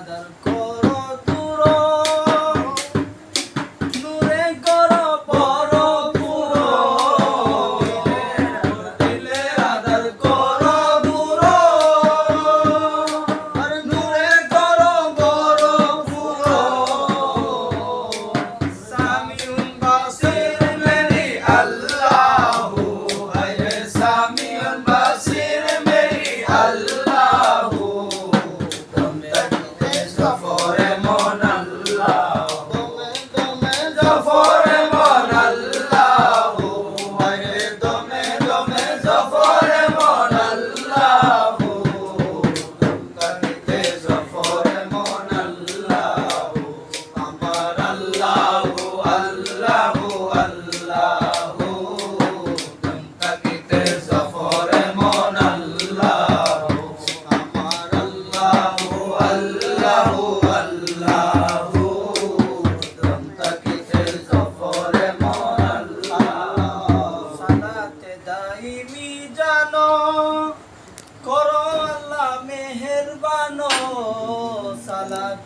আদার করো দূর দূরে করো পর পুর। দিলে আদার করো দূর আর দূরে করো বড় পুর। সামিউম বাসির মেরি আল্লাহ। আয় সামিউম বাসির মেরি আল্লাহ। দাইমি জানো করো আল্লাহ মেহেরবানো সালাত